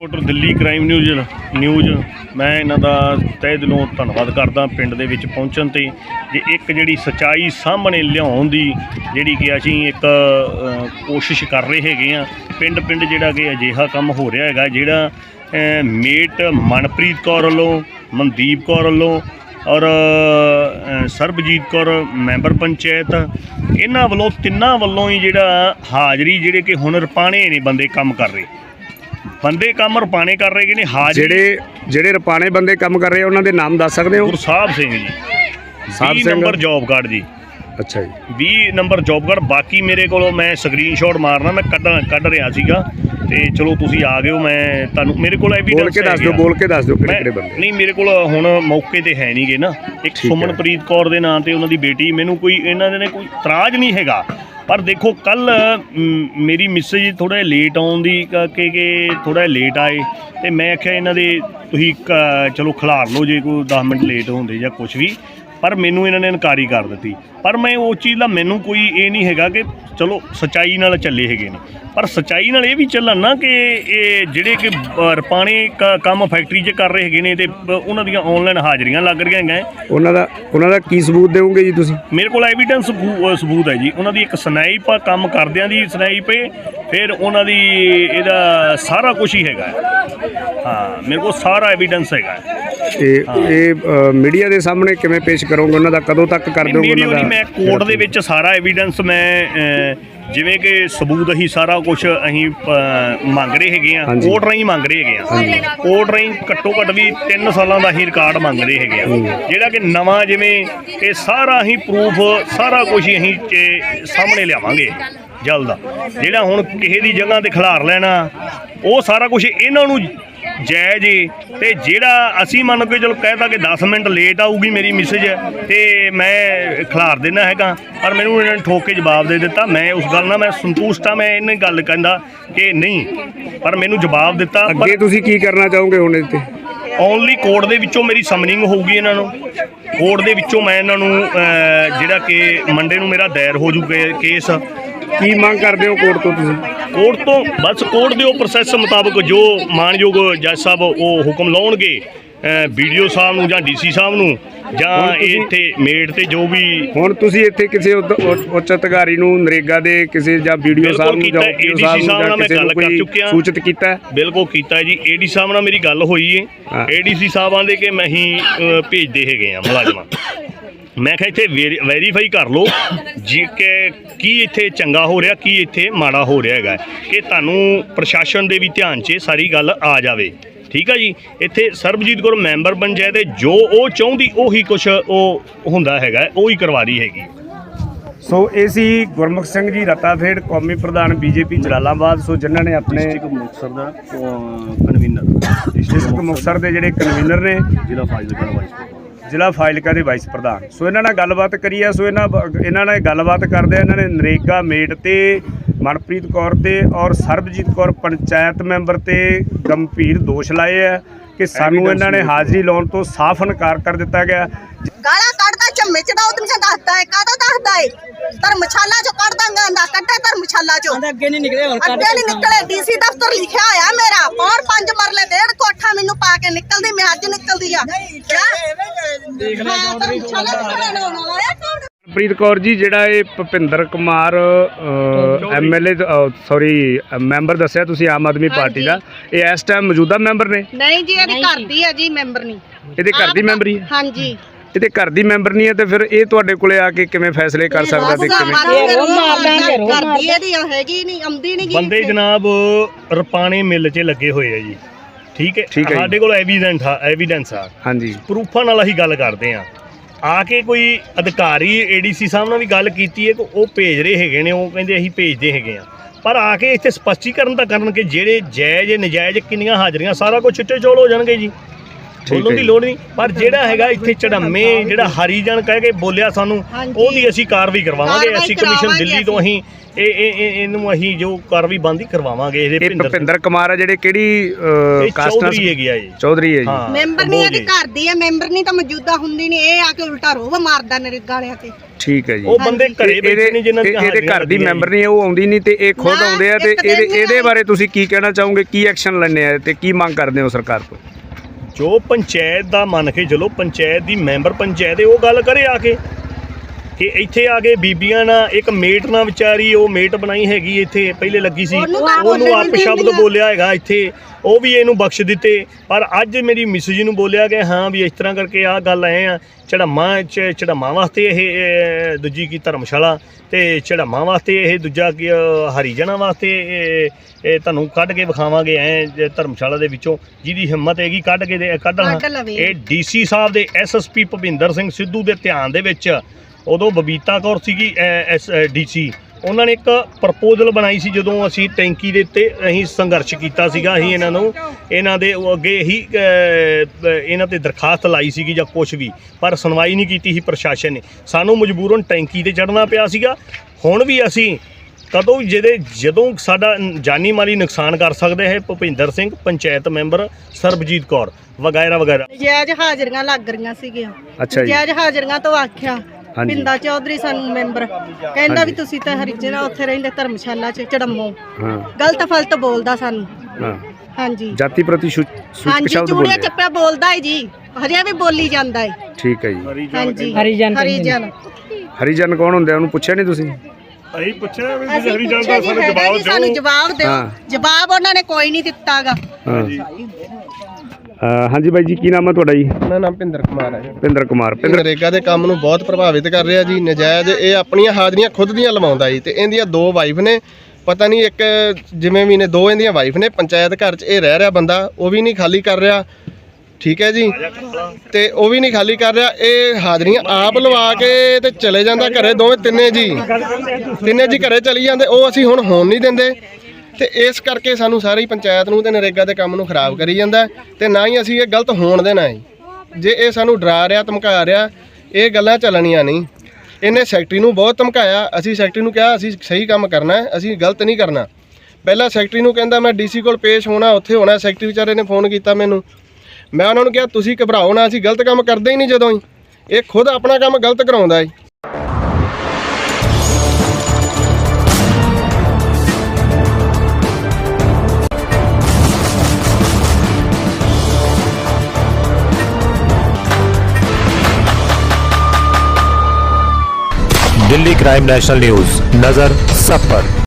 Reporter Delhi crime news news, ਮੈਂ ਇਹਨਾਂ ਦਾ ਤਹਿ ਦਿਲੋਂ ਧੰਨਵਾਦ ਕਰਦਾ ਪਿੰਡ ਦੇ ਵਿੱਚ ਪਹੁੰਚਣ ਤੇ ਜੇ ਇੱਕ ਜਿਹੜੀ ਸਚਾਈ ਸਾਹਮਣੇ ਲਿਆਉਣ ਦੀ ਜਿਹੜੀ ਕਿ ਅਸੀਂ ਇੱਕ ਕੋਸ਼ਿਸ਼ ਕਰ ਰਹੇ ਹੈਗੇ ਆ ਪਿੰਡ ਪਿੰਡ ਜਿਹੜਾ ਕਿ ਅਜਿਹਾ ਕੰਮ ਹੋ ਰਿਹਾ ਹੈਗਾ, ਜਿਹੜਾ ਮੇਟ ਮਨਪ੍ਰੀਤ ਕੌਰ ਵੱਲੋਂ, ਮਨਦੀਪ ਕੌਰ ਵੱਲੋਂ ਔਰ ਸਰਬਜੀਤ ਕੌਰ ਮੈਂਬਰ ਪੰਚਾਇਤ, ਇਹਨਾਂ ਵੱਲੋਂ ਤਿੰਨਾਂ ਵੱਲੋਂ ਹੀ ਜਿਹੜਾ ਹਾਜ਼ਰੀ ਜਿਹੜੇ ਕਿ ਹੁਣ ਰਪਾਣੇ ਨੇ ਬੰਦੇ ਕੰਮ ਕਰ ਰਹੇ। ਬੰਦੇ ਕੰਮ ਰਪਾਣੇ ਕਰ ਰਹੇ ਨੇ ਹਾਜ਼ਰੀ ਜਿਹੜੇ ਜਿਹੜੇ ਰਪਾਣੇ ਬੰਦੇ ਕੰਮ ਕਰ ਰਹੇ ਆ ਉਹਨਾਂ ਦੇ ਨਾਮ ਦੱਸ ਸਕਦੇ ਹੋ? Gursahib Singh ji. Sahib 20 Singh. Number job card ਜੀ। ਅੱਛਾ ਜੀ। 20 ਨੰਬਰ ਜੌਬ ਕਾਰਡ ਬਾਕੀ ਮੇਰੇ ਕੋਲੋਂ ਮੈਂ ਸਕਰੀਨਸ਼ਾਟ ਮਾਰਨਾ ਮੈਂ ਕੱਢ ਕੱਢ ਰਿਹਾ ਸੀਗਾ। ਤੇ ਚਲੋ ਤੁਸੀਂ ਆ ਗਏ ਹੋ ਮੈਂ ਤੁਹਾਨੂੰ ਮੇਰੇ ਕੋਲ ਐਵੀਡੈਂਸ ਬੋਲ ਕੇ ਦੱਸ ਦਿਓ ਬੋਲ ਕੇ ਦੱਸ ਦਿਓ ਕਿਹੜੇ ਕਿਹੜੇ ਬੰਦੇ ਨਹੀਂ ਮੇਰੇ ਕੋਲ ਹੁਣ ਮੌਕੇ ਤੇ ਹੈ ਨਹੀਂਗੇ ਨਾ। ਇੱਕ ਠੀਕ ਹੈ। ਸੁਮਨਪ੍ਰੀਤ ਕੌਰ ਦੇ ਨਾਂ ਤੇ ਉਹਨਾਂ ਦੀ ਬੇਟੀ ਮੈਨੂੰ ਕੋਈ ਇਹਨਾਂ ਦੇ ਨੇ ਕੋਈ ਇਤਰਾਜ਼ ਨਹੀਂ ਹੈਗਾ। ਪਰ ਦੇਖੋ ਕੱਲ ਮੇਰੀ ਮੈਸੇਜ ਥੋੜਾ ਲੇਟ ਆਉਣ ਦੀ ਕਿ ਕਿ ਥੋੜਾ ਲੇਟ ਆਏ ਤੇ ਮੈਂ ਆਖਿਆ ਇਹਨਾਂ ਦੇ ਤੁਸੀਂ ਕ- ਚਲੋ ਖਿਲਾਰ ਲਓ ਜੇ ਕੋਈ 10 ਮਿੰਟ ਲੇਟ ਹੁੰਦੇ ਜਾਂ ਕੁਝ ਵੀ। ਪਰ ਮੈਨੂੰ ਇਹਨਾਂ ਨੇ ਇਨਕਾਰੀ ਕਰ ਦਿੱਤੀ। ਪਰ ਮੈਂ ਉਹ ਚੀਜ਼ ਦਾ ਮੈਨੂੰ ਕੋਈ ਇਹ ਨਹੀਂ ਹੈਗਾ ਕਿ ਚਲੋ ਸਚਾਈ ਨਾਲ ਚੱਲੇ ਹੈਗੇ ਨੇ। ਪਰ ਸਚਾਈ ਨਾਲ ਇਹ ਵੀ ਚੱਲਣ ਨਾ ਕਿ ਇਹ ਜਿਹੜੇ ਕਿ ਰਪਾਣੇ ਕ- ਕੰਮ ਫੈਕਟਰੀ 'ਚ ਕਰ ਰਹੇ ਹੈਗੇ ਨੇ ਤੇ ਉਹਨਾਂ ਦੀਆਂ ਆਨਲਾਈਨ ਹਾਜ਼ਰੀਆਂ ਲੱਗ ਰਹੀਆਂ ਹੈਗੀਆਂ। ਉਹਨਾਂ ਦਾ ਉਹਨਾਂ ਦਾ ਕੀ ਸਬੂਤ ਦੇਵੋਗੇ ਜੀ ਤੁਸੀਂ? ਮੇਰੇ ਕੋਲ ਐਵੀਡੈਂਸ ਸਬੂਤ ਹੈ ਜੀ। ਉਹਨਾਂ ਦੀ ਇੱਕ ਸਨਾਈਪ ਆ ਕੰਮ ਕਰਦਿਆਂ ਦੀ ਸਨਾਈਪ ਫਿਰ ਉਹਨਾਂ ਦੀ ਇਹਦਾ ਸਾਰਾ ਕੁਝ ਹੀ ਹੈਗਾ ਹੈ। ਮੇਰੇ ਕੋਲ ਸਾਰਾ ਐਵੀਡੈਂਸ ਹੈਗਾ। ਤੇ ਇਹ ਮੀਡੀਆ ਦੇ ਸਾਹਮਣੇ ਕਿਵੇਂ ਪੇਸ਼ ਕਰੋਗੇ? ਉਹਨਾਂ ਦਾ ਕਦੋਂ ਤੱਕ ਕਰ ਦਿਓਗੇ ਉਹਨਾਂ ਦਾ? ਮੈਂ ਕੋਰਟ ਦੇ ਵਿੱਚ ਸਾਰਾ ਐਵੀਡੈਂਸ ਮੈਂ ਜਿਵੇਂ ਕਿ ਸਬੂਤ ਅਸੀਂ ਸਾਰਾ ਕੁਝ ਅਸੀਂ ਮੰਗ ਰਹੇ ਹੈਗੇ ਆ। ਕੋਰਟ ਰਾਹੀਂ ਮੰਗ ਰਹੇ ਹੈਗੇ ਆ ਕੋਰਟ ਰਾਹੀਂ ਘੱਟੋ ਘੱਟ ਵੀ 3 ਸਾਲਾਂ ਦਾ ਹੀ ਰਿਕਾਰਡ ਮੰਗ ਰਹੇ ਹੈਗੇ ਆ ਜਿਹੜਾ ਕਿ ਨਵਾਂ ਜਿਵੇਂ ਇਹ ਸਾਰਾ ਹੀ ਪ੍ਰੂਫ ਸਾਰਾ ਕੁਝ ਅਸੀਂ ਸਾਹਮਣੇ ਲਿਆਵਾਂਗੇ ਜਲਦ। ਜਿਹੜਾ ਹੁਣ ਕਿਸੇ ਦੀ ਜਗ੍ਹਾ ਤੇ ਖਿਲਾਰ ਲੈਣਾ ਉਹ ਸਾਰਾ ਕੁਝ ਇਹਨਾਂ ਨੂੰ ਜਾਇਜ਼ ਏ ਤੇ ਜਿਹੜਾ ਅਸੀਂ ਮੰਨ ਕੇ ਚਲੋ ਕਹਿਤਾ ਕਿ 10 ਮਿੰਟ ਲੇਟ ਆਊਗੀ ਮੇਰੀ ਮੈਸੇਜ ਤੇ ਮੈਂ ਖਿਲਾਰ ਦੇਣਾ ਹੈਗਾ ਪਰ ਮੈਨੂੰ ਇਹਨਾਂ ਨੇ ਠੋਕ ਕੇ ਜਵਾਬ ਦੇ ਦਿੱਤਾ। ਮੈਂ ਉਸ ਗੱਲ ਨਾਲ ਮੈਂ ਸੰਤੁਸ਼ਟ ਹਾਂ ਮੈਂ ਇਹਨਾਂ ਗੱਲ ਕਹਿੰਦਾ ਕਿ ਨਹੀਂ ਪਰ ਮੈਨੂੰ ਜਵਾਬ ਦਿੱਤਾ। ਅੱਗੇ ਤੁਸੀਂ ਕੀ ਕਰਨਾ ਚਾਹੋਗੇ ਹੁਣ ਇਹ ਤੇ ਓਨਲੀ ਕੋਰਟ ਦੇ ਵਿੱਚੋਂ ਮੇਰੀ ਸਮਨਿੰਗ ਹੋਊਗੀ ਇਹਨਾਂ ਨੂੰ। ਕੋਰਟ ਦੇ ਵਿੱਚੋਂ ਮੈਂ ਇਹਨਾਂ ਨੂੰ ਜਿਹੜਾ ਕਿ ਮੰਡੇ ਨੂੰ ਮੇਰਾ ਦਾਇਰ ਹੋ ਜੂ ਕੇ- ਕੇਸ ਕੀ ਮੰਗ ਕਰਦੇ ਹੋ ਕੋਰਟ ਤੋਂ ਤੁਸੀਂ ਕੋਰਟ ਤੋਂ ਬਸ ਕੋਰਟ ਦੇ ਉਹ ਪ੍ਰੋਸੈਸ ਮੁਤਾਬਕ ਜੋ ਮਾਨਯੋਗ ਜੱਜ ਸਾਹਿਬ ਉਹ ਹੁਕਮ ਲਾਉਣਗੇ ਵੀਡੀਓ ਸਾਹਿਬ ਨੂੰ ਜਾਂ ਡੀਸੀ ਸਾਹਿਬ ਨੂੰ ਜਾਂ ਇੱਥੇ ਮੇਡ ਤੇ ਜੋ ਵੀ ਹੁਣ ਤੁਸੀਂ ਇੱਥੇ ਕਿਸੇ ਉੱਚ ਉੱਚ ਅਧਿਕਾਰੀ ਨੂੰ ਨਰੇਗਾ ਦੇ ਕਿਸੇ ਜਾਂ ਵੀਡੀਓ ਬਿਲਕੁਲ ਸਾਹਿਬ ਨੂੰ ਜਾਂ ਕੀਤਾ, OPO ADC ਸਾਹਿਬ ਨੂੰ ਸਾਹਿਬ ਜਾਂ ਨਾਲ ਮੈਂ ਕਿਸੇ ਨੂੰ ਗੱਲ ਕਰ ਕੋਈ ਚੁੱਕਿਆ। ਸੂਚਿਤ ਕੀਤਾ ਹੈ? ਬਿਲਕੁਲ ਕੀਤਾ ਹੈ ਜੀ ਏਡੀ ਸਾਹਿਬ ਨਾਲ ਮੇਰੀ ਗੱਲ ਹੋਈ ਹਾਂ। ਏ ਏਡੀਸੀ ਸਾਹਿਬ ਆਂਦੇ ਕਿ ਮੈਂ ਹੀ ਅ, ਭੇਜਦੇ ਹੈਗੇ ਆ ਮੁਲਾਜ਼ਮਾਂ ਮੈਂ ਕਿਹਾ ਇੱਥੇ ਵੈਰੀਫਾਈ ਕਰ ਲਓ ਜੀ ਕਿ ਕੀ ਇੱਥੇ ਚੰਗਾ ਹੋ ਰਿਹਾ ਕੀ ਇੱਥੇ ਮਾੜਾ ਹੋ ਰਿਹਾ ਹੈਗਾ। ਕਿ ਤੁਹਾਨੂੰ ਪ੍ਰਸ਼ਾਸਨ ਦੇ ਵੀ ਧਿਆਨ 'ਚ ਸਾਰੀ ਗੱਲ ਆ ਜਾਵੇ। ਠੀਕ ਆ ਜੀ? ਇੱਥੇ ਸਰਬਜੀਤ ਕੌਰ ਮੈਂਬਰ ਪੰਚਾਇਤ ਹੈ ਜੋ ਉਹ ਚਾਹੁੰਦੀ ਉਹੀ ਕੁਝ ਉਹ ਹੁੰਦਾ ਹੈਗਾ ਉਹੀ ਕਰਵਾ ਰਹੀ ਹੈਗੀ। ਸੋ ਇਹ ਸੀ ਗੁਰਮੁਖ ਸਿੰਘ ਜੀ ਰਤਾਫੇੜ ਕੌਮੀ ਪ੍ਰਧਾਨ ਬੀਜੇਪੀ ਜਲਾਲਾਬਾਦ। ਸੋ ਜਿਨ੍ਹਾਂ ਨੇ ਆਪਣੇ ਮੁਕਤਸਰ ਦਾ ਕਨਵੀਨਰ ਡਿਸਟ੍ਰਿਕਟ ਮੁਕਤਸਰ ਦੇ ਜਿਹੜੇ ਕਨਵੀਨਰ ਨੇ ਜ਼ਿਲ੍ਹਾ ਫਾਜ਼ਿਲਕਾ ਦਾ ਵਾਈਸ ਜ਼ਿਲ੍ਹਾ ਫਾਜ਼ਿਲਕਾ ਦੇ ਵਾਈਸ ਪ੍ਰਧਾਨ। ਸੋ ਇਹਨਾਂ ਨਾਲ ਗੱਲਬਾਤ ਕਰੀ ਆ ਸੋ ਇਹਨਾਂ ਇਹਨਾਂ ਨਾਲ ਗੱਲਬਾਤ ਕਰਦੇ ਆ ਇਹਨਾਂ ਨੇ ਨਰੇਗਾ ਮੇਟ ਤੇ ਮਨਪ੍ਰੀਤ ਕੌਰ ਤੇ ਔਰ ਸਰਬਜੀਤ ਕੌਰ ਪੰਚਾਇਤ ਮੈਂਬਰ ਤੇ ਗੰਭੀਰ ਦੋਸ਼ ਲਾਏ ਆ ਕਿ ਸਾਨੂੰ ਇਹਨਾਂ ਨੇ ਹਾਜ਼ਰੀ ਲਾਉਣ ਤੋਂ ਸਾਫ਼ ਇਨਕਾਰ ਕਰ ਦਿੱਤਾ ਗਿਆ। ਗਾਲਾਂ ਕੱਢਦਾ ਝੰਮੇ ਚੜਾਉ ਤੁਮ ਸੇ ਦੱਸਦਾ ਹੈ ਕਾਹਦਾ ਦੱਸਦਾ ਹੈ ਧਰਮਸ਼ਾਲਾ ਚੋਂ ਕੱਢ ਦਾਂਗਾ ਅੰਦਾ ਕੱਢੇ ਧਰਮਸ਼ਾਲਾ ਚੋਂ। ਕਹਿੰਦਾ ਅੱਗੇ ਨਹੀਂ ਨਿਕਲੇ ਹੁਣ ਅੱਗੇ ਨਹੀਂ ਨਿਕਲੇ ਡੀਸੀ ਦਫ਼ਤਰ ਲਿਖਿਆ ਹੋਇਆ ਮੇਰਾ। ਪੌਣ ਪੰਜ ਮਰਲੇ ਡੇਢ ਕੋਠਾ ਮੈਨੂੰ ਪਾ ਕੇ ਨਿਕਲਦੀ ਮੈਂ ਅੱਜ ਨਿਕਲਦੀ ਆ। ਦੇਖ ਲੈ ਹਾਂ, ਧਰਮਸ਼ਾਲਾ ਚ ਖੜਾ ਨਾ ਹੋਣਾ ਲਾਇਆ ਕੌਣ? ਮਨਪ੍ਰੀਤ ਕੌਰ ਜੀ ਜਿਹੜਾ ਇਹ Bhupinder Kumar MLA sorry member ਦੱਸਿਆ ਤੁਸੀਂ ਆਮ ਆਦਮੀ ਪਾਰਟੀ ਦਾ। ਇਹ ਇਸ ਟਾਈਮ ਮੌਜੂਦਾ ਮੈਂਬਰ ਨੇ? ਨਹੀਂ ਜੀ ਇਹਦੀ ਘਰ ਦੀ ਹੈ ਜੀ ਮੈਂਬਰ ਨਹੀਂ। ਇਹਦੇ ਘਰ ਦੀ ਮੈਂਬਰ ਹੈ? ਹਾਂਜੀ। ਇਹਦੇ ਘਰ ਦੀ ਮੈਂਬਰ ਨਹੀਂ ਹੈ ਤੇ ਫਿਰ ਇਹ ਤੁਹਾਡੇ ਕੋਲੇ ਆ ਕੇ ਕਿਵੇਂ ਫੈਸਲੇ ਕਰ ਸਕਦਾ ਤੇ ਕਿਵੇਂ? ਘਰੋਂ ਮਾਰਦਾ, ਘਰੋਂ ਘਰ ਦੀ ਇਹਦੀ ਹੈਗੀ ਨਹੀਂ ਆਉਂਦੀ ਨਹੀਂ ਬੰਦੇ ਜਨਾਬ ਰਪਾਣੇ ਮਿੱਲ 'ਚ ਲੱਗੇ ਹੋਏ ਆ ਜੀ। ਠੀਕ ਹੈ? ਠੀਕ ਹੈ ਜੀ। ਸਾਡੇ ਕੋਲ ਐਵੀਡੈਂਸ ਆ ਐਵੀਡੈਂਸ ਆ। ਹਾਂਜੀ। ਪ੍ਰੂਫਾਂ ਨਾਲ ਅਸੀਂ ਗੱਲ ਕਰਦੇ ਆ ਆ ਕੇ ਕੋਈ ਅਧਿਕਾਰੀ ਏਡੀਸੀ ਸਾਹਿਬ ਨਾਲ ਵੀ ਗੱਲ ਕੀਤੀ ਹੈ ਕਿ ਉਹ ਭੇਜ ਰਹੇ ਹੈਗੇ ਨੇ ਉਹ ਕਹਿੰਦੇ ਅਸੀਂ ਭੇਜਦੇ ਹੈਗੇ ਆ ਪਰ ਆ ਕੇ ਇੱਥੇ ਸਪਸ਼ਟੀਕਰਨ ਤਾਂ ਕਰਨ ਕਿ ਜਿਹੜੇ ਜਾਇਜ਼ ਨਜਾਇਜ਼ ਕਿੰਨੀਆਂ ਹਾਜ਼ਰੀਆਂ ਸਾਰਾ ਕੁਝ ਛਿੱਟੇ ਚੋਲ ਹੋ ਜਾਣਗੇ ਜੀ। ਬੋਲਣ ਦੀ। ਲੋੜ ਨਹੀਂ ਪਰ ਜਿਹੜਾ ਹੈਗਾ ਇੱਥੇ ਚੜੰਮੇ ਜਿਹੜਾ ਹਰੀਜਨ ਕਹਿ ਕੇ ਬੋਲਿਆ ਸਾਨੂੰ। ਉਹਦੀ ਅਸੀਂ ਕਾਰਵਾਈ ਕਰਵਾਵਾਂਗੇ ਅਸੀਂ ਕਮਿਸ਼ਨ ਦਿੱਲੀ ਤੋਂ ਅਸੀਂ। ਇਹ ਇਹ ਇਹ- ਇਹਨੂੰ ਅਸੀਂ ਜੋ ਕਾਰਵਾਈ ਬੰਦੀ ਕਰਵਾਵਾਂਗੇ ਇਹਦੇ ਇਹ ਭਿੰਦਰ ਕੁਮਾਰ ਆ ਜਿਹੜੇ ਕਿਹੜੀ ਕਾਸਟ ਨਾਲ ਚੌਧਰੀ ਹੈਗੀ ਆ ਜੀ। ਚੌਧਰੀ ਹੈ ਜੀ। ਮੈਂਬਰ ਨਹੀਂ ਇਹਦੇ ਘਰ ਦੀ ਹੈ ਮੈਂਬਰ ਨਹੀਂ ਤਾਂ ਮੌਜੂਦਾ ਹੁੰਦੀ ਨਹੀਂ ਇਹ ਆ ਕੇ ਉਲਟਾ ਰੋਬ ਮਾਰਦਾ ਨਰੇਗਾ ਵਾਲਿਆਂ ਤੇ। ਠੀਕ ਹੈ ਜੀ। ਉਹ ਬੰਦੇ ਘਰੇ ਬੈਠੇ ਨੇ ਜਿਨ੍ਹਾਂ ਦੀਆਂ ਇਹਦੇ ਘਰ ਦੀ ਮੈਂਬਰ ਨਹੀਂ ਉਹ ਆਉਂਦੀ ਨਹੀਂ ਤੇ ਇਹ ਖੁਦ ਨਾ, ਆਉਂਦੇ ਆ ਤੇ ਇਹਦੇ ਨਹੀਂ ਇਹਦੇ। ਬਾਰੇ ਤੁਸੀਂ ਕੀ ਕਹਿਣਾ ਚਾਹੋਗੇ ਕੀ ਐਕਸ਼ਨ ਲੈਣੇ ਆ ਤੇ ਕੀ ਮੰਗ ਕਰਦੇ ਹੋ ਸਰਕਾਰ ਤੋਂ? ਜੋ ਪੰਚਾਇਤ ਦਾ ਮੰਨ ਕੇ ਚਲੋ, ਪੰਚਾਇਤ ਦੀ ਮੈਂਬਰ ਪੰਚਾਇਤ ਹੈ, ਉਹ ਗੱਲ ਕਰੇ ਆ ਕੇ। ਕਿ ਇੱਥੇ ਆ ਕੇ ਬੀਬੀਆਂ ਨਾਲ ਇੱਕ ਮੇਟ ਨਾਲ ਵਿਚਾਰੀ ਉਹ ਮੇਟ ਬਣਾਈ ਹੈਗੀ ਇੱਥੇ ਪਹਿਲੇ ਲੱਗੀ ਸੀ। ਉਹਨੂੰ ਨਹੀਂ ਸ਼ਬਦ। ਬੋਲਿਆ ਹੈਗਾ ਇੱਥੇ। ਉਹ ਵੀ ਇਹਨੂੰ ਬਖਸ਼ ਦਿੱਤੇ। ਪਰ ਅੱਜ ਮੇਰੀ ਮਿਸਜ ਨੂੰ ਬੋਲਿਆ ਕਿ ਹਾਂ ਵੀ ਇਸ ਤਰ੍ਹਾਂ ਕਰਕੇ ਆਹ ਗੱਲ ਆਏ ਆ। ਚੜਾਮਾ ਚ ਚੜਾਮਾ ਵਾਸਤੇ ਇਹ ਦੂਜੀ ਕੀ ਧਰਮਸ਼ਾਲਾ ਤੇ ਚੜਾਮਾ ਵਾਸਤੇ ਇਹ ਦੂਜਾ ਕੀ ਅ, ਹਰੀਜਨਾਂ ਵਾਸਤੇ ਇਹ ਤੁਹਾਨੂੰ ਕੱਢ ਕੇ ਵਿਖਾਵਾਂਗੇ ਐ ਧਰਮਸ਼ਾਲਾ ਦੇ ਵਿੱਚੋਂ। ਜਿਹਦੀ ਹਿੰਮਤ ਹੈਗੀ ਕੱਢ ਕੇ ਦੇ ਕੱਢਣਾ। ਇਹ ਡੀਸੀ ਸਾਹਿਬ ਦੇ ਐਸਐਸਪੀ ਭੁਪਿੰਦਰ ਸਿੰਘ ਸਿੱਧੂ ਦੇ ਧਿਆਨ ਦੇ ਵਿੱਚ ਉਦੋਂ ਬਬੀਤਾ ਕੌਰ ਸੀਗੀ ਐਸ ਡੀਸੀ। ਉਹਨਾਂ ਨੇ ਇੱਕ ਪ੍ਰਪੋਜ਼ਲ ਬਣਾਈ ਸੀ ਜਦੋਂ ਅਸੀਂ ਟੈਂਕੀ ਦੇ ਉੱਤੇ ਅਸੀਂ ਸੰਘਰਸ਼ ਕੀਤਾ ਸੀਗਾ ਅਸੀਂ ਇਹਨਾਂ ਨੂੰ ਇਹਨਾਂ ਦੇ ਅੱਗੇ ਹੀ ਇਹਨਾਂ ਤੇ ਦਰਖਾਸਤ ਲਾਈ ਸੀਗੀ ਜਾਂ ਕੁਝ ਵੀ ਪਰ ਸੁਣਵਾਈ ਨਹੀਂ ਕੀਤੀ ਸੀ ਪ੍ਰਸ਼ਾਸਨ ਨੇ। ਸਾਨੂੰ ਮਜਬੂਰਨ ਟੈਂਕੀ ਤੇ ਚੜਨਾ ਪਿਆ ਸੀਗਾ। ਹੁਣ ਵੀ ਅਸੀਂ ਕਦੋਂ ਜਿਹਦੇ ਜਦੋਂ ਸਾਡਾ ਜਾਨੀ ਮਾਲੀ ਨੁਕਸਾਨ ਕਰ ਸਕਦੇ ਹੈ ਭੁਪਿੰਦਰ ਸਿੰਘ ਪੰਚਾਇਤ ਮੈਂਬਰ ਸਰਬਜੀਤ ਕੌਰ ਵਗੈਰਾ ਵਗੈਰਾ ਜਾਇਜ਼ ਹਾਜ਼ਰੀਆਂ ਲੱਗ ਰਹੀਆਂ ਸੀਗੀਆਂ। ਅੱਛਾ ਜੀ। ਜਾਇਜ਼ ਹਾਜ਼ਰੀਆਂ ਤੋਂ ਆਖਿਆ ਹਾਂਜੀ। ਪਿੰਦਾ ਚੌਧਰੀ ਸਾਨੂੰ ਮੈਂਬਰ। ਕਹਿੰਦਾ ਵੀ। ਤੁਸੀਂ ਤਾਂ ਹਰੀਜਨਾ ਉੱਥੇ ਰਹਿੰਦੇ ਧਰਮਸ਼ਾਲਾ 'ਚ ਚੜਮੋ ਹਾਂ। ਗਲਤ ਫਲਤ ਬੋਲਦਾ ਸਾਨੂੰ। ਹਾਂ। ਹਾਂਜੀ। ਜਾਤੀ ਪ੍ਰਤੀ ਹਾਂਜੀ ਸ਼ਬਦ ਚੂੜੀਆਂ ਬੋਲੇ ਚੱਪਿਆ ਬੋਲਦਾ ਹੈ ਜੀ। ਹਜੇ ਵੀ ਬੋਲੀ ਜਾਂਦਾ ਹੈ ਠੀਕ ਹੈ ਜੀ। ਹਾਂਜੀ। ਹਰੀਜਨ। ਹਰੀਜਨ ਹਰੀਜਨ ਕੌਣ ਹੁੰਦੇ ਆ? ਉਹਨੂੰ ਪੁੱਛਿਆ ਨਹੀਂ ਤੁਸੀਂ? ਅਸੀਂ ਪੁੱਛਿਆ ਵੀ ਅਸੀਂ ਪੁੱਛਿਆ ਜੀ ਹੈਗਾ ਜੀ ਸਾਨੂੰ ਜਵਾਬ ਦਿਓ। ਜਵਾਬ ਉਹਨਾਂ ਨੇ ਕੋਈ ਨਹੀਂ ਦਿੱਤਾਗਾ। ਹਾਂ। ਅਹ, ਹਾਂਜੀ ਬਾਈ ਜੀ ਕੀ ਨਾਮ ਹੈ ਤੁਹਾਡਾ ਜੀ? ਮੇਰਾ ਨਾਮ ਭਿੰਦਰ ਕੁਮਾਰ ਹੈ ਭਿੰਦਰ ਕੁਮਾਰ। ਇਹ ਭਿੰਦਰ ਨਰੇਗਾ ਦੇ ਕੰਮ ਨੂੰ ਬਹੁਤ ਪ੍ਰਭਾਵਿਤ ਕਰ ਰਿਹਾ ਜੀ। ਨਜਾਇਜ਼ ਇਹ ਆਪਣੀਆਂ ਹਾਜ਼ਰੀਆਂ ਖੁਦ ਦੀਆਂ ਲਵਾਉਂਦਾ ਜੀ ਤੇ ਇਹਦੀਆਂ ਦੋ ਵਾਈਫ ਨੇ। ਪਤਾ ਨਹੀਂ ਇੱਕ ਜਿਵੇਂ ਵੀ ਨੇ ਦੋ ਇਹਦੀਆਂ ਵਾਈਫ ਨੇ। ਪੰਚਾਇਤ ਘਰ 'ਚ ਇਹ ਰਹਿ ਰਿਹਾ ਬੰਦਾ ਉਹ ਵੀ ਨਹੀਂ ਖਾਲੀ ਕਰ ਰਿਹਾ। ਠੀਕ ਹੈ ਜੀ। ਤੇ ਉਹ ਵੀ ਨਹੀਂ ਖਾਲੀ ਕਰ ਰਿਹਾ। ਇਹ ਹਾਜ਼ਰੀਆਂ ਆਪ ਲਵਾ ਕੇ ਤੇ ਚਲੇ ਜਾਂਦਾ ਘਰੇ ਦੋਵੇਂ ਤਿੰਨੇ ਜੀ। ਤਿੰਨੇ ਜੀ ਘਰੇ ਚਲੀ ਜਾਂਦੇ। ਉਹ ਅਸੀਂ ਹੁਣ ਹੋਣ ਨਹੀਂ ਦਿੰਦੇ। ਤੇ ਇਸ ਕਰਕੇ ਸਾਨੂੰ ਸਾਰੀ ਪੰਚਾਇਤ ਨੂੰ ਤੇ ਨਰੇਗਾ ਦੇ ਕੰਮ ਨੂੰ ਖਰਾਬ ਕਰੀ ਜਾਂਦਾ। ਤੇ ਨਾ ਹੀ ਅਸੀਂ ਇਹ ਗਲਤ ਹੋਣ ਦੇਣਾ ਹੈ। ਜੇ ਇਹ ਸਾਨੂੰ ਡਰਾ ਰਿਹਾ, ਧਮਕਾ ਰਿਹਾ, ਇਹ ਗੱਲਾਂ ਚੱਲਣੀਆਂ ਨਹੀਂ। ਇਹਨੇ ਸੈਕਟਰੀ ਨੂੰ ਬਹੁਤ ਧਮਕਾਇਆ। ਅਸੀਂ ਸੈਕਟਰੀ ਨੂੰ ਕਿਹਾ, ਅਸੀਂ ਸਹੀ ਕੰਮ ਕਰਨਾ ਹੈ। ਅਸੀਂ ਗਲਤ ਨਹੀਂ ਕਰਨਾ। ਪਹਿਲਾਂ ਸੈਕਟਰੀ ਨੂੰ ਕਹਿੰਦਾ, ਮੈਂ ਡੀਸੀ ਕੋਲ ਪੇਸ਼ ਹੋਣਾ, ਉੱਥੇ ਹੋਣਾ ਸੈਕਟਰੀ ਵਿਚਾਰੇ ਨੇ ਫੋਨ ਕੀਤਾ ਮੈਨੂੰ। ਮੈਂ ਉਹਨਾਂ ਨੂੰ ਕਿਹਾ ਤੁਸੀਂ ਘਬਰਾਓ ਨਾ ਅਸੀਂ ਗਲਤ ਕੰਮ ਕਰਦੇ ਹੀ ਨਹੀਂ ਜਦੋਂ ਹੀ ਇਹ ਖੁਦ ਆਪਣਾ ਕੰਮ ਗਲਤ ਕਰਾਉਂਦਾ ਹੈ दिल्ली क्राइम नेशनल न्यूज नजर सब पर